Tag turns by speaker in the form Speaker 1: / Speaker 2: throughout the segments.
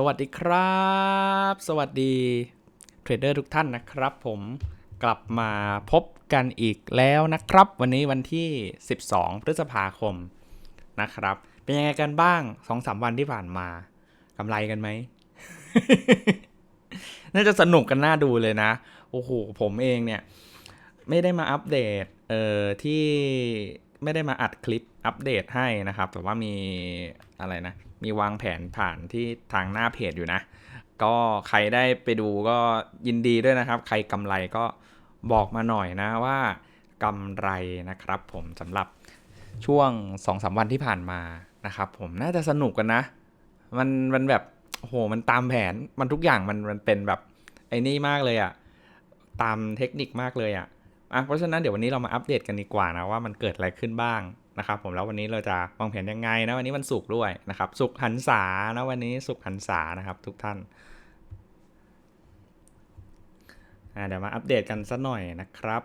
Speaker 1: สวัสดีครับ สวัสดีเทรดเดอร์ทุกท่านนะครับ ผมกลับมาพบกันอีกแล้วนะครับ วันนี้วันที่ 12 พฤษภาคมนะครับ เป็นยังไงกันบ้าง 2-3 วันที่ผ่านมากำไรกันไหม น่าจะสนุกกันน่าดูเลยนะ โอ้โห ผมเองเนี่ย ไม่ได้มาอัปเดตเอ่อที่ไม่ได้มาอัดคลิปอัปเดตให้นะครับ แต่ว่ามีอะไรนะ มีวางแผนผ่านที่ทางหน้าเพจอยู่นะ ก็ใครได้ไปดูก็ยินดีด้วยนะครับ ใครกำไรก็บอกมาหน่อยนะว่ากำไรนะครับผมสำหรับช่วง 2-3 วันที่ผ่านมานะครับผมน่าจะสนุกกันนะ มันมันแบบโหมันตามแผนมันทุกอย่างมันมันเป็นแบบไอ้นี่มากเลยอะตามเทคนิคมากเลยอะอะเพราะฉะนั้นเดี๋ยววันนี้เรามาอัปเดตกันดีกว่านะว่ามันเกิดอะไรขึ้นบ้าง นะครับผมแล้ววันนี้เราจะวางแผนยังไงนะวันนี้วันศุกร์ด้วยนะครับศุกร์หันษานะวันนี้ศุกร์หันษานะครับทุกท่านเดี๋ยวมาอัปเดตกันสักหน่อยนะครับ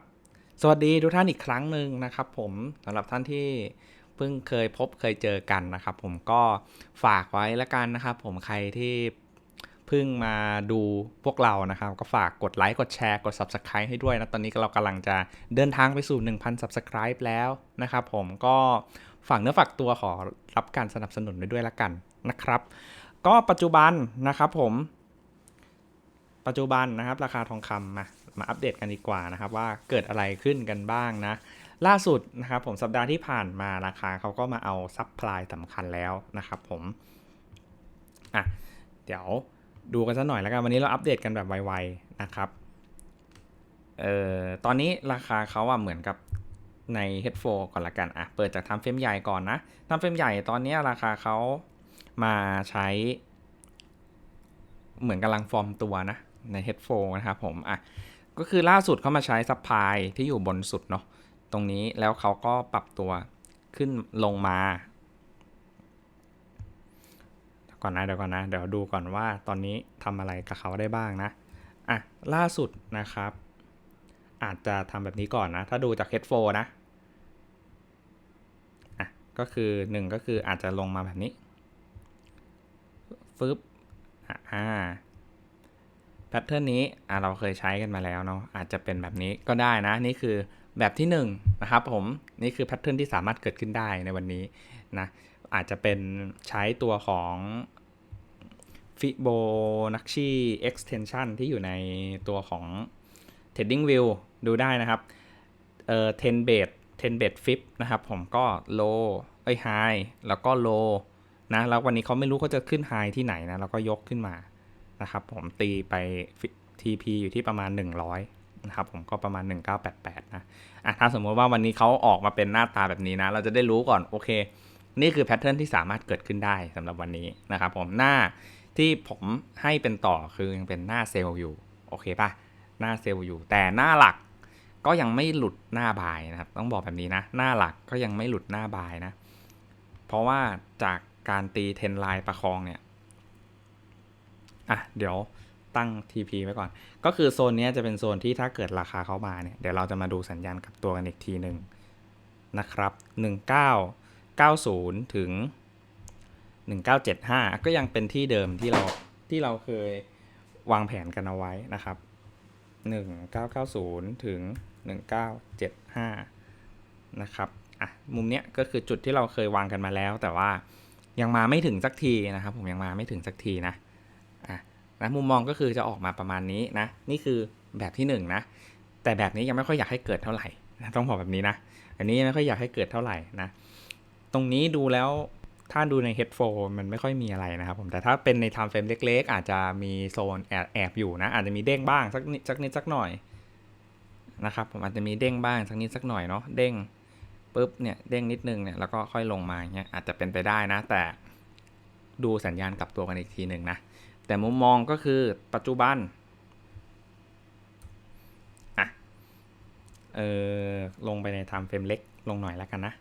Speaker 1: สวัสดีทุกท่านอีกครั้งหนึ่งนะครับ ผมสำหรับท่านที่เพิ่งเคยพบเคยเจอกันนะครับ ผมก็ฝากไว้แล้วกันนะครับ ผมใครที่ เพิ่งมาดูพวกเรานะครับ ก็ฝากกดไลค์กดแชร์กด Subscribe ให้ด้วยนะ ตอนนี้เรากำลังจะเดินทางไปสู่ 1,000 Subscribe แล้วนะครับผมก็ฝากเนื้อฝากตัวขอรับการสนับสนุนไปด้วยละกันนะครับ ก็ปัจจุบันนะครับผมปัจจุบันนะครับ ราคาทองคำมามาอัปเดตกันดีกว่านะครับ ว่าเกิดอะไรขึ้นกันบ้างนะ ล่าสุดนะครับผมสัปดาห์ที่ผ่านมาราคาเขาก็มาเอาซับพลายสำคัญแล้วนะครับผมอะเดี๋ยว ดูกันสักหน่อยแล้วกันวันนี้เราอัปเดตกันแบบไวๆนะครับเอ่อตอนนี้ราคาเขาอะเหมือนกับใน Head 4ก่อนละกันอะเปิดจากทำเฟรมใหญ่ก่อนนะทำเฟรมใหญ่ตอนนี้ราคาเขามาใช้ เหมือนกำลังฟอร์มตัวนะใน Head 4นะครับผมอะก็คือล่าสุดเขามาใช้ซัพพลายที่อยู่บนสุดเนาะตรงนี้แล้วเขาก็ปรับตัวขึ้นลงมา ก่อนนะเดี๋ยวก่อนนะ เดี๋ยวดูก่อนว่าตอนนี้ทำอะไรกับเขาได้บ้างนะอะล่าสุดนะครับ อาจจะทำแบบนี้ก่อนนะ ถ้าดูจาก Head 4นะอะก็คือ 1 ก็คืออาจจะลงมาแบบนี้ฟึบอ่าแพทเทิร์นนี้อ่าเราเคยใช้กันมาแล้วเนาะอาจจะเป็นแบบนี้ก็ได้นะ นี่คือแบบที่1นงนะครับผมนี่คือแพทเทิร์นที่สามารถเกิดขึ้นได้ในวันนี้นะอาจจะเป็นใช้ตัวของ Fibonacci extension ที่อยู่ในตัวของ Trading View ดูได้นะครับ เอ่อ10 base 10 base fib นะครับ ผมก็ low เอ้ย high แล้วก็ low นะ แล้ววันนี้เขาไม่รู้เขาจะขึ้นไฮที่ไหนนะเราก็ยกขึ้นมานะครับ ผมตีไป TP อยู่ที่ประมาณ 100 นะครับ ผมก็ประมาณ 1988 นะอะถ้าสมมติว่าวันนี้เขาออกมาเป็นหน้าตาแบบนี้นะ เราจะได้รู้ก่อน โอเค นี่คือแพทเทิร์นที่สามารถเกิดขึ้นได้สำหรับวันนี้นะครับผมหน้า ที่ผมให้เป็นต่อคือยังเป็นหน้าเซลล์อยู่ โอเคป่ะหน้าเซลล์อยู่ แต่หน้าหลักก็ยังไม่หลุดหน้าบายนะครับ ต้องบอกแบบนี้นะ หน้าหลักก็ยังไม่หลุดหน้าบายนะ เพราะว่าจากการตีเทนไลน์ประคองเนี่ย อะ เดี๋ยวตั้ง TP ไว้ก่อน ก็คือโซนนี้จะเป็นโซนที่ถ้าเกิดราคาเข้ามาเนี่ย เดี๋ยวเราจะมาดูสัญญาณกับตัวกันอีกทีหนึ่งนะครับ 1990 ถึง 1975 ก็ยังเป็นที่เดิมที่เราที่เราเคยวางแผนกันเอาไว้นะครับ 1990 ถึง 1975 นะครับอะมุมเนี้ยก็คือจุดที่เราเคยวางกันมาแล้ว แต่ว่ายังมาไม่ถึงสักทีนะครับ ผมยังมาไม่ถึงสักทีนะอะนะมุมมองก็คือจะออกมาประมาณนี้นะ นี่คือแบบที่1นนะแต่แบบนี้ยังไม่ค่อยอยากให้เกิดเท่าไหร่นะต้องบอกแบบนี้นะ อันนี้ยังไม่ค่อยอยากให้เกิดเท่าไหร่นะ ตรงนี้ดูแล้ว ถ้าดูใน Head 4มันไม่ค่อยมีอะไรนะครับผมแต่ถ้าเป็นใน Time Frame เล็ก ๆ อาจจะมีโซนแอบแอบอยู่นะ อาจจะมีเด้งบ้างสักนิดสักนิดสักหน่อยนะครับผมอาจจะมีเด้งบ้างสักนิดสักหน่อยเนาะเด้งปุ๊บเนี่ยเด้งนิดนึงเนี่ยแล้วก็ค่อยลงมาเงี้ยอาจจะเป็นไปได้นะ แต่ดูสัญญาณกลับตัวกันอีกทีหนึ่งนะ แต่มุมมองก็คือปัจจุบันอะเออลงไปใน time frame เล็กลงหน่อยแล้วกันนะ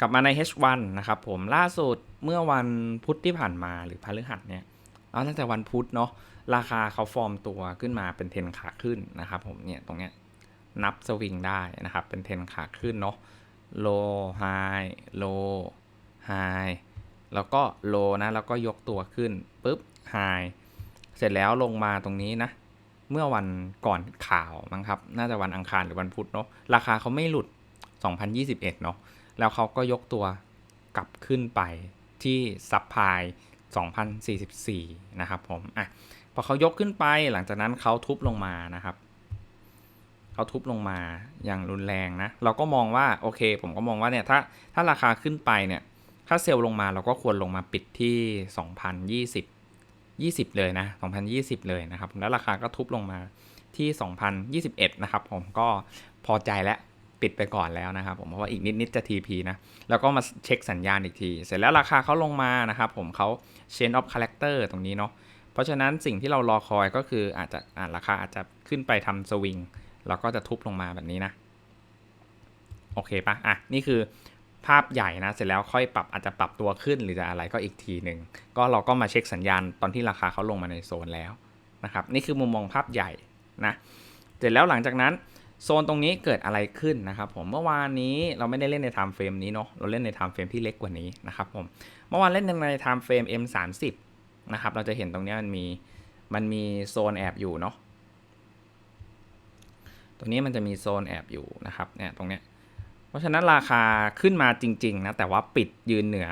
Speaker 1: กลับมาใน H1 นะครับผมล่าสุดเมื่อวันพุธที่ผ่านมาหรือพฤหัสเนี่ยเอาตั้งแต่วันพุธเนาะราคาเขาฟอร์มตัวขึ้นมาเป็นเทนขาขึ้นนะครับผมเนี่ยตรงเนี้ยนับสวิงได้นะครับ เป็นเทนขาขึ้นเนาะ low high low high แล้วก็โลนะแล้วก็ยกตัวขึ้นปุ๊บไฮเสร็จแล้วลงมาตรงนี้นะเมื่อวันก่อนข่าวมั้งครับ น่าจะวันอังคารหรือวันพุธเนาะราคาเขาไม่หลุด 2021 เนาะ แล้วเขาก็ยกตัวกลับขึ้นไปที่ซับพลาย2044 นะครับผม อะ พอเขายกขึ้นไปหลังจากนั้นเขาทุบลงมานะครับ เขาทุบลงมาอย่างรุนแรงนะ เราก็มองว่าโอเค ผมก็มองว่าเนี่ยถ้าถ้าราคาขึ้นไปเนี่ย ถ้าเซลล์ลงมาเราก็ควรลงมาปิดที่ 2020 20 เลยนะ 2020 เลยนะครับ แล้วราคาก็ทุบลงมาที่ 2021 นะครับผม ก็พอใจแล้ว ปิดไปก่อนแล้วนะครับผมเพราะว่าอีกนิดนิดจะ TP นะ แล้วก็มาเช็คสัญญาณอีกที เสร็จแล้วราคาเขาลงมานะครับผมเขา Chain of Character ตรงนี้เนาะเพราะฉะนั้นสิ่งที่เรารอคอยก็คืออาจจะอ่าราคาอาจจะขึ้นไปทำสวิงแล้วก็จะทุบลงมาแบบนี้นะ โอเคปะอะนี่คือภาพใหญ่นะเสร็จแล้วค่อยปรับอาจจะปรับตัวขึ้นหรือจะอะไรก็อีกทีหนึ่งก็เราก็มาเช็คสัญญาณตอนที่ราคาเขาลงมาในโซนแล้วนะครับนี่คือมุมมองภาพใหญ่นะเสร็จแล้วหลังจากนั้น โซนตรงนี้เกิดอะไรขึ้นนะครับผมเมื่อวานนี้เราไม่ได้เล่นในไทม์เฟรมนี้เนาะเราเล่นในไทม์เฟรมที่เล็กกว่านี้นะครับผมเมื่อวานเล่นในไทม์เฟรม M30 นะครับเราจะเห็นตรงนี้มันมีมันมีโซนแอบอยู่เนาะตรงนี้มันจะมีโซนแอบอยู่นะครับเนี่ยตรงเนี้ยเพราะฉะนั้นราคาขึ้นมาจริงๆนะแต่ว่าปิดยืนเหนือ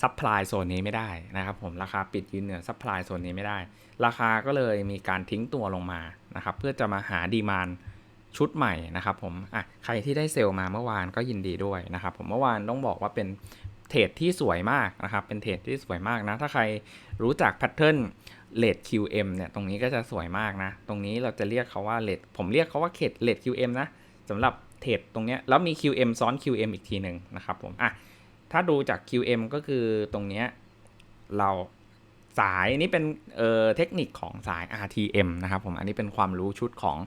Speaker 1: ซัพพลายโซนนี้ไม่ได้นะครับผมราคาปิดยืนเหนือซัพพลายโซนนี้ไม่ได้ ราคาก็เลยมีการทิ้งตัวลงมานะครับเพื่อจะมาหาดีมาน ชุดใหม่นะครับผมอะใครที่ได้เซลล์มาเมื่อวานก็ยินดีด้วยนะครับผมเมื่อวานต้องบอกว่าเป็นเทรดที่สวยมากนะครับเป็นเทรดที่สวยมากนะถ้าใครรู้จักแพทเทิร์นเลท QM เนี่ยตรงนี้ก็จะสวยมากนะ ตรงนี้เราจะเรียกเขาว่าเลทผมเรียกเขาว่าเขตเลท QM นะสำหรับเทรดตรงเนี้ยแล้วมี QM ซ้อน QM อีกทีหนึ่งนะครับผมอะถ้าดูจาก QM ก็คือตรงเนี้ยเราสายนี้เป็นเอ่อเทคนิคของสาย RTM นะครับผมอันนี้เป็นความรู้ชุดของ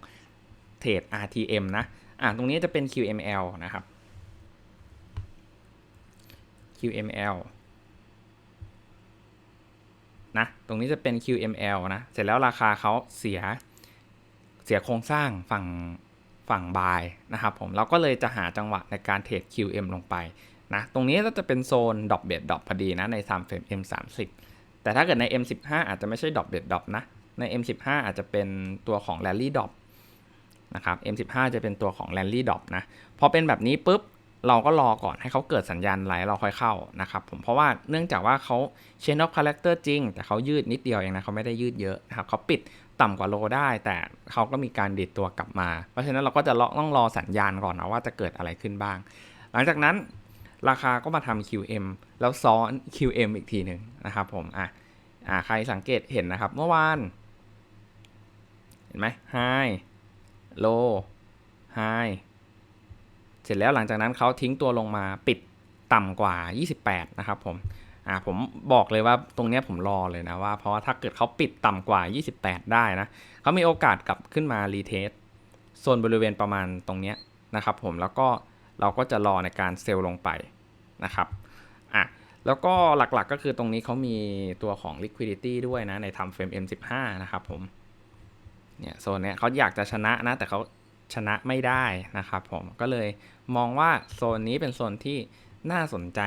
Speaker 1: เทรด RTM นะอะตรงนี้จะเป็น QML นะครับ QML นะ ตรงนี้จะเป็น QML นะ เสร็จแล้วราคาเขาเสีย เสียโครงสร้างฝั่งฝั่งบายนะครับผม เราก็เลยจะหาจังหวะในการเทรด QM ลงไปนะ ตรงนี้ก็จะเป็นโซนดอ p เบดดอ p พอดีนะใน time frame M30 แต่ถ้าเกิดใน M15 อาจจะไม่ใช่ดอ p เบดดอ p นะ ใน M15 อาจจะเป็นตัวของ Rally Drop นะครับ M15 จะเป็นตัวของ Rally Drop นะ พอเป็นแบบนี้ปุ๊บเราก็รอก่อนให้เขาเกิดสัญญาณไหลเราค่อยเข้านะครับผมเพราะว่าเนื่องจากว่าเขา Chain of Character จริง แต่เขายืดนิดเดียวเองนะเขาไม่ได้ยืดเยอะนะครับเขาปิดต่ำกว่าโลได้ แต่เขาก็มีการดิดตัวกลับมา เพราะฉะนั้นเราก็จะต้องรอสัญญาณก่อนนะว่าจะเกิดอะไรขึ้นบ้าง หลังจากนั้นราคาก็มาทำ QM แล้วซ้อน QM อีกทีหนึ่งนะครับผมอะอ่าใครสังเกตเห็นนะครับ เมื่อวาน เห็นไหม High Low High เสร็จแล้วหลังจากนั้นเขาทิ้งตัวลงมาปิดต่ำกว่า 28 นะครับผม อ่า ผมบอกเลยว่าตรงเนี้ยผมรอเลยนะว่า เพราะว่าถ้าเกิดเขาปิดต่ำกว่า 28 ได้นะเขามีโอกาสกลับขึ้นมารีเทสโซนบริเวณประมาณตรงเนี้ยนะครับผม แล้วก็เราก็จะรอในการเซลล์ลงไปนะครับ อะ แล้วก็หลักๆก็คือตรงนี้เขามีตัวของ liquidity ด้วยนะใน time frame M15 นะครับผม เนี่ยโซนเนี้ยเขาอยากจะชนะนะ แต่เขาชนะไม่ได้นะครับผมก็เลยมองว่าโซนนี้เป็นโซนที่น่าสนใจ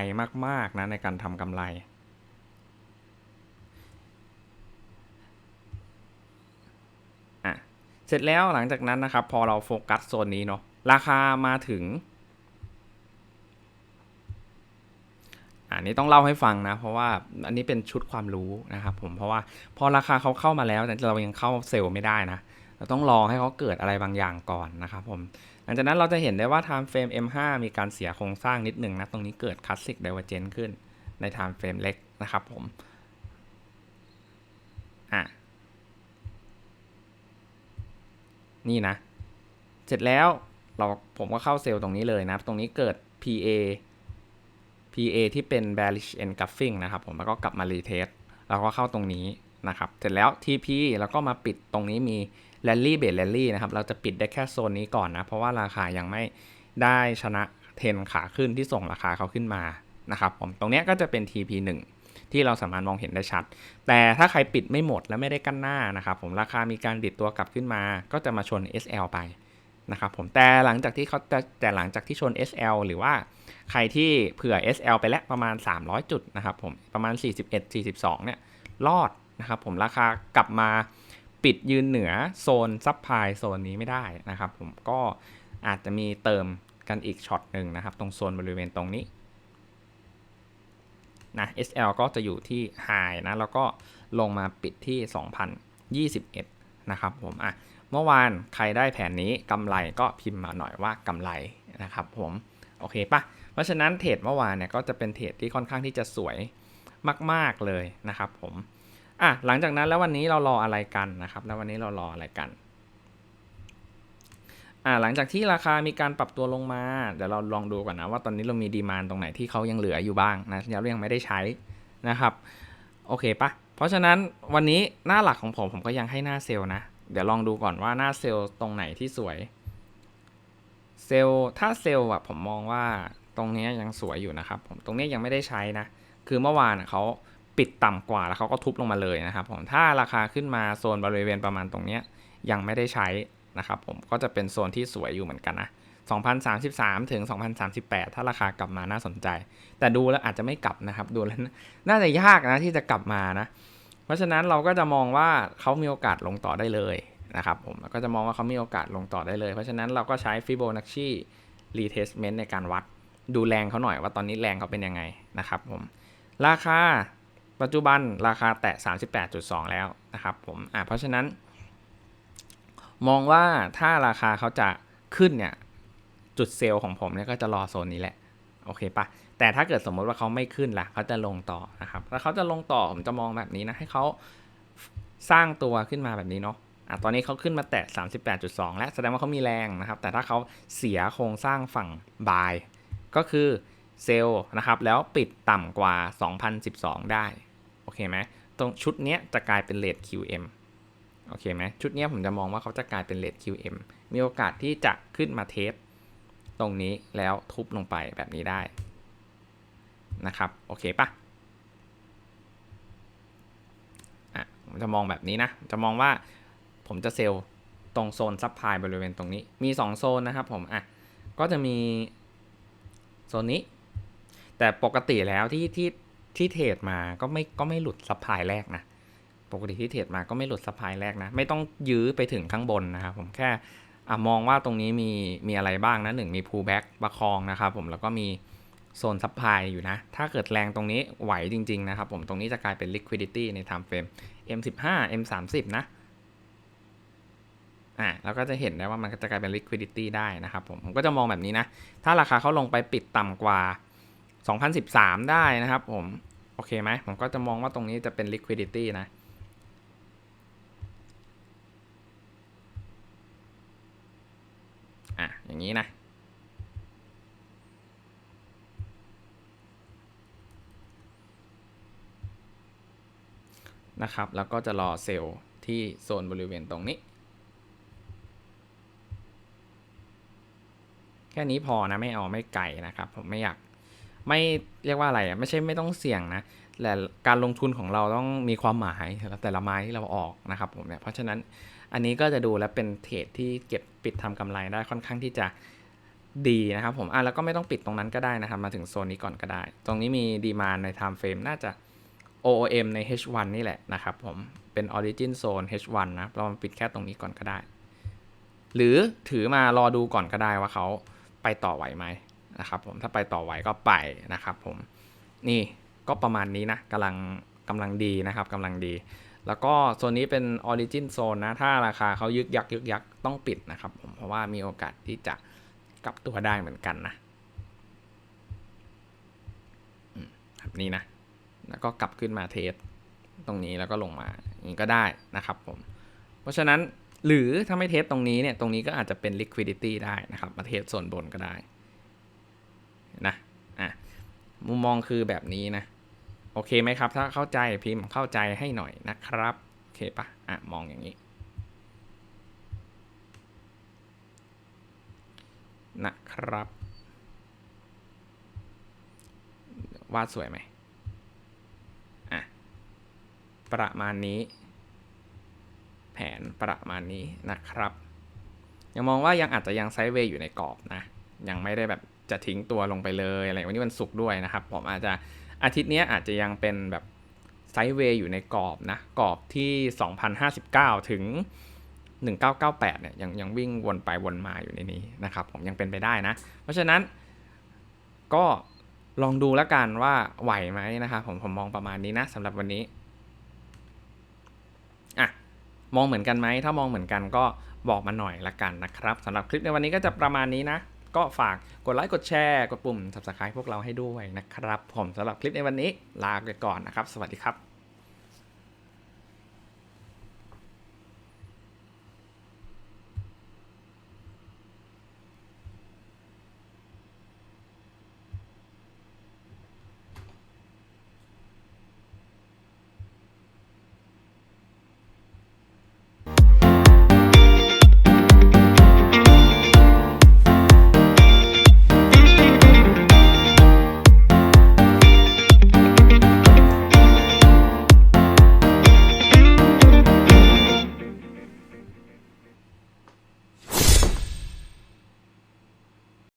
Speaker 1: มากๆนะในการทำกำไรอะเสร็จแล้วหลังจากนั้นนะครับ พอเราโฟกัสโซนนี้เนาะราคามาถึง อันนี้ต้องเล่าให้ฟังนะ เพราะว่าอันนี้เป็นชุดความรู้นะครับผมเพราะว่าพอราคาเขาเข้ามาแล้วแต่เรายังเข้าเซลล์ไม่ได้นะเราต้องรอให้เขาเกิดอะไรบางอย่างก่อนนะครับผมหลังจากนั้นเราจะเห็นได้ว่า time frame M5 มีการเสียโครงสร้างนิดหนึ่งนะ ตรงนี้เกิด classic divergence ขึ้นใน time frame เล็กนะครับผมอะนี่นะ เสร็จแล้วเราผมก็เข้าเซลล์ตรงนี้เลยนะ ตรงนี้เกิด PA PA ที่เป็น bearish engulfing นะครับผมแล้วก็กลับมา retest แล้วก็เข้าตรงนี้นะครับ เสร็จแล้ว TP แล้วก็มาปิดตรงนี้มี rally base rally นะครับ เราจะปิดได้แค่โซนนี้ก่อนนะ เพราะว่าราคายังไม่ได้ชนะเทนขาขึ้นที่ส่งราคาเขาขึ้นมานะครับผม ตรงนี้ก็จะเป็น TP 1ที่เราสามารถมองเห็นได้ชัด แต่ถ้าใครปิดไม่หมดและไม่ได้กั้นหน้านะครับผม ราคามีการดิดตัวกลับขึ้นมา ก็จะมาชน SL ไป นะครับผมแต่หลังจากที่เขาแต่แต่หลังจากที่ชน SL หรือว่าใครที่เผื่อ SL ไปแล้วประมาณ 300 จุดนะครับผมประมาณ 41 42 เนี่ยรอดนะครับผมราคากลับมาปิดยืนเหนือโซนซับพลายโซนนี้ไม่ได้นะครับผมก็อาจจะมีเติมกันอีกช็อตหนึ่งนะครับ ตรงโซนบริเวณตรงนี้นะ SL ก็จะอยู่ที่ High นะแล้วก็ลงมาปิดที่ 2021 นะครับผมอะ เมื่อวานใครได้แผนนี้กำไรก็พิมพ์มาหน่อยว่ากำไรนะครับผมโอเคปะเพราะฉะนั้นเทรดเมื่อวานเนี่ยก็จะเป็นเทรดที่ค่อนข้างที่จะสวยมาก ๆเลยนะครับผมอะหลังจากนั้นแล้ววันนี้เรารออะไรกันนะครับ แล้ววันนี้เรารออะไรกันอ่าหลังจากที่ราคามีการปรับตัวลงมา เดี๋ยวเราลองดูก่อนนะว่าตอนนี้เรามีดีมานตรงไหนที่เขายังเหลืออยู่บ้างนะเรายังไม่ได้ใช้นะครับโอเคปะเพราะฉะนั้นวันนี้หน้าหลักของผมผมก็ยังให้หน้าเซลล์นะ เดี๋ยวลองดูก่อนว่าหน้าเซลล์ตรงไหนที่สวย เซลล์ถ้าเซลล์อะผมมองว่าตรงนี้ยังสวยอยู่นะครับผมตรงนี้ยังไม่ได้ใช้นะ คือเมื่อวานเขาปิดต่ำกว่าแล้วเขาก็ทุบลงมาเลยนะครับผมถ้าราคาขึ้นมาโซนบริเวณประมาณตรงนี้ยังไม่ได้ใช้นะครับผมก็จะเป็นโซนที่สวยอยู่เหมือนกันนะ2033 ถึง 2038 ถ้าราคากลับมาน่าสนใจ แต่ดูแล้วอาจจะไม่กลับนะครับ ดูแล้วน่าจะยากนะที่จะกลับมานะ เพราะฉะนั้นเราก็จะมองว่าเขามีโอกาสลงต่อได้เลยนะครับผมก็จะมองว่าเขามีโอกาสลงต่อได้เลย เพราะฉะนั้นเราก็ใช้ Fibonacci retestment ในการวัดดูแรงเขาหน่อยว่าตอนนี้แรงเขาเป็นยังไงนะครับผมราคาปัจจุบันราคาแตะ 38.2 แล้วนะครับผมอะเพราะฉะนั้น มองว่าถ้าราคาเขาจะขึ้นเนี่ยจุดเซลล์ของผมเนี่ยก็จะรอโซนนี้แหละ โอเคปะ แต่ถ้าเกิดสมมติว่าเขาไม่ขึ้นล่ะเขาจะลงต่อนะครับถ้าเขาจะลงต่อผมจะมองแบบนี้นะให้เขาสร้างตัวขึ้นมาแบบนี้เนาะอะตอนนี้เขาขึ้นมาแตะ 38.2 แล้วแสดงว่าเขามีแรงนะครับ แต่ถ้าเขาเสียโครงสร้างฝั่งบาย ก็คือเซลล์นะครับแล้วปิดต่ำกว่า 2012 ได้ โอเคไหมตรงชุดนี้จะกลายเป็นเลท QM โอเคไหมชุดนี้ผมจะมองว่าเขาจะกลายเป็นเลท QM มีโอกาสที่จะขึ้นมาเทสตรงนี้แล้วทุบลงไปแบบนี้ได้ นะครับ โอเคปะอะผมจะมองแบบนี้นะ จะมองว่าผมจะเซลล์ตรงโซนซับพลายบริเวณตรงนี้ มี 2 โซนนะครับผม อะ ก็จะมีโซนนี้ แต่ปกติแล้วที่ที่ที่เทรดมาก็ไม่ก็ไม่หลุดซับพลายแรกนะ ปกติที่เทรดมาก็ไม่หลุดซับพลายแรกนะ ไม่ต้องยื้อไปถึงข้างบนนะครับผมแค่อมองว่าตรงนี้มีมีอะไรบ้างนะหนึ่งมี pullback ประคองนะครับผมแล้วก็มี โซนซับพลายอยู่นะ ถ้าเกิดแรงตรงนี้ไหวจริง ๆ นะครับ ผมตรงนี้จะกลายเป็น liquidity ใน time frame M15 M30 นะอ่าเราก็จะเห็นได้ว่ามันจะกลายเป็น liquidity ได้นะครับผมผมก็จะมองแบบนี้นะ ถ้าราคาเขาลงไปปิดต่ำกว่า 2013 ได้นะครับผม โอเคไหมผมก็จะมองว่าตรงนี้จะเป็น liquidity นะอะอย่างนี้นะ นะครับ แล้วก็จะรอเซลล์ที่โซนบริเวณตรงนี้ แค่นี้พอนะไม่เอาไม่ไกลนะครับ ผมไม่อยากไม่เรียกว่าอะไรอะไม่ใช่ไม่ต้องเสี่ยงนะแต่การลงทุนของเราต้องมีความหมายแต่ละไม้ที่เราออกนะครับผมเนี่ยเพราะฉะนั้นอันนี้ก็จะดูแล้วเป็นเทรดที่เก็บปิดทำกำไรได้ค่อนข้างที่จะดีนะครับผมอะแล้วก็ไม่ต้องปิดตรงนั้นก็ได้นะครับ มาถึงโซนนี้ก่อนก็ได้ ตรงนี้มีดีมานใน time frame น่าจะ OOM ใน H1 นี่แหละนะครับผม เป็น Origin Zone H1 นะ เราปิดแค่ตรงนี้ก่อนก็ได้ หรือถือมารอดูก่อนก็ได้ว่าเขาไปต่อไหวไหมนะครับผม ถ้าไปต่อไหวก็ไปนะครับผม นี่ก็ประมาณนี้นะกำลังกำลังดีนะครับกำลังดี แล้วก็โซนนี้เป็น Origin Zone นะ ถ้าราคาเขายึกยักยึกยักต้องปิดนะครับผม เพราะว่ามีโอกาสที่จะกลับตัวได้เหมือนกันนะแบบนี้นะ แล้วก็กลับขึ้นมาเทสตรงนี้แล้วก็ลงมาอย่างนี้ก็ได้นะครับผมเพราะฉะนั้นหรือถ้าไม่เทสตรงนี้เนี่ยตรงนี้ก็อาจจะเป็น liquidity ได้นะครับ มาเทสโซนบนก็ได้นะอะมุมมองคือแบบนี้นะ โอเคไหมครับ ถ้าเข้าใจพิมพ์เข้าใจให้หน่อยนะครับ โอเคปะอะ มองอย่างนี้นะครับ วาดสวยไหมอะ ประมาณนี้ แผนประมาณนี้นะครับ ยังมองว่ายังอาจจะยังไซด์เวย์อยู่ในกรอบนะ ยังไม่ได้แบบจะทิ้งตัวลงไปเลยอะไรวันนี้วันศุกร์ด้วยนะครับ ผมอาจจะอาทิตย์นี้อาจจะยังเป็นแบบไซด์เวย์อยู่ในกรอบนะ กรอบที่ 2059 ถึง 1998 เนี่ยยังยังวิ่งวนไปวนมาอยู่ในนี้นะครับ ผมยังเป็นไปได้นะ เพราะฉะนั้นก็ลองดูแล้วกันว่าไหวไหมนะครับผมผมมองประมาณนี้นะสำหรับวันนี้ มองเหมือนกันไหม ถ้ามองเหมือนกันก็บอกมาหน่อยละกันนะครับสำหรับคลิปในวันนี้ก็จะประมาณนี้นะ ก็ฝากกดไลค์กดแชร์กดปุ่ม subscribe พวกเราให้ด้วยนะครับ ผมสำหรับคลิปในวันนี้ลาไปก่อนนะครับ สวัสดีครับ